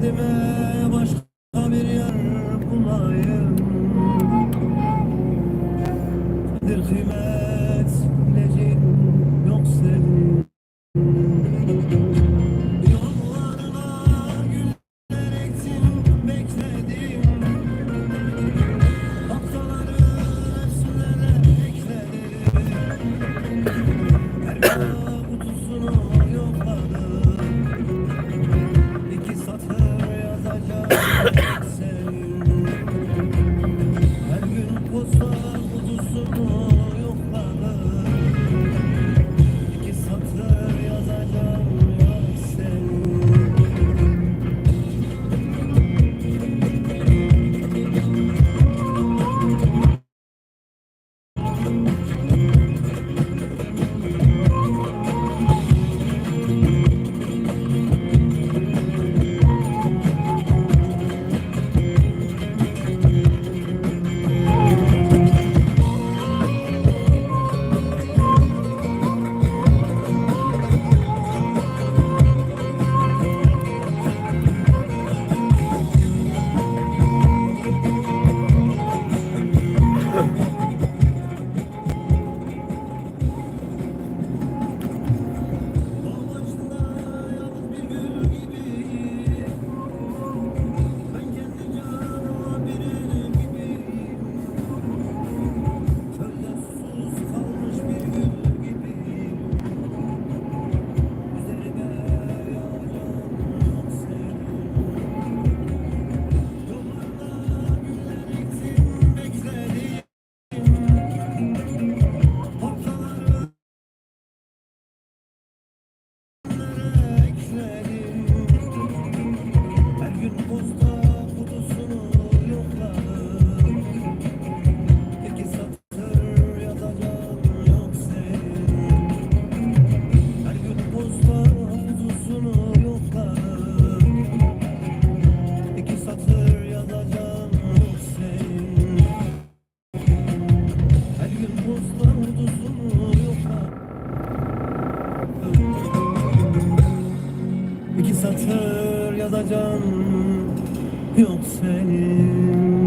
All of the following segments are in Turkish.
kendime başka yazacağım. Yok senin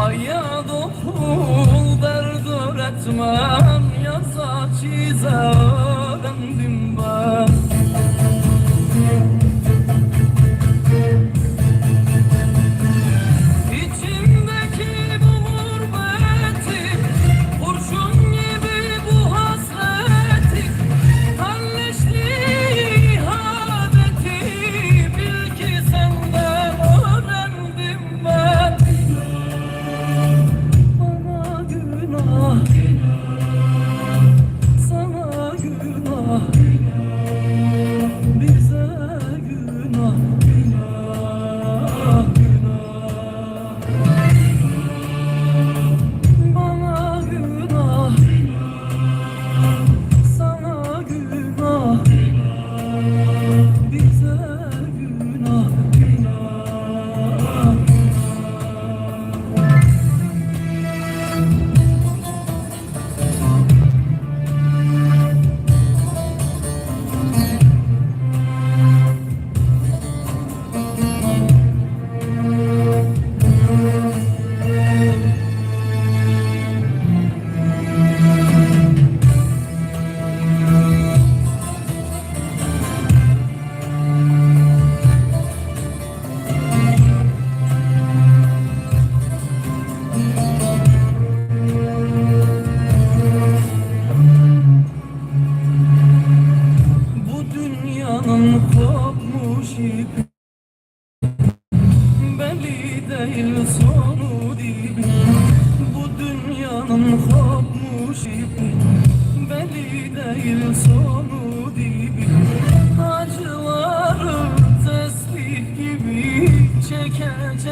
Aya dokul derdör etmem Yaza çizer endim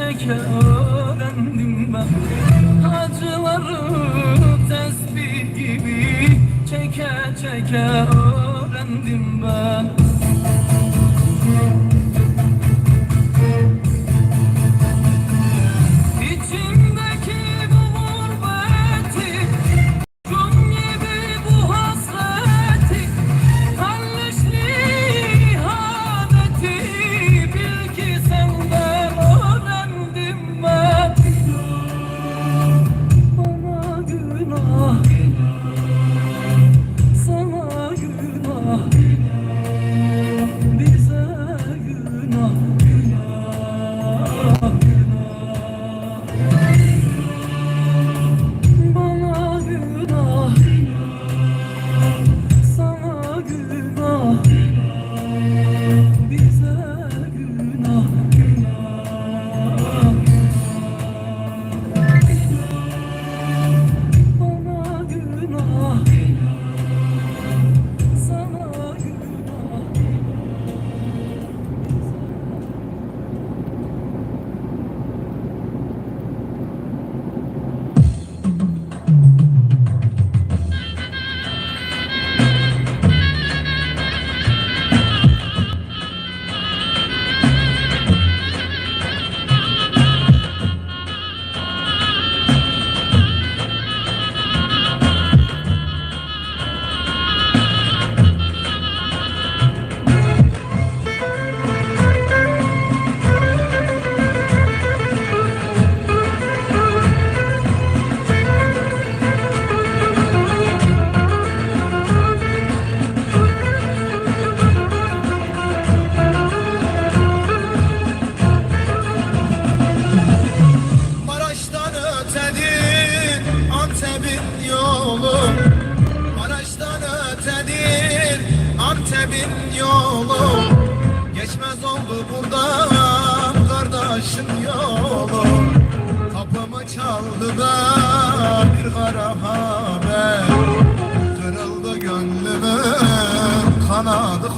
çeke öğrendim ben. Acıları tesbih gibi çeke çeke öğrendim ben. kara haber. Kırıldı gönlümün kanadı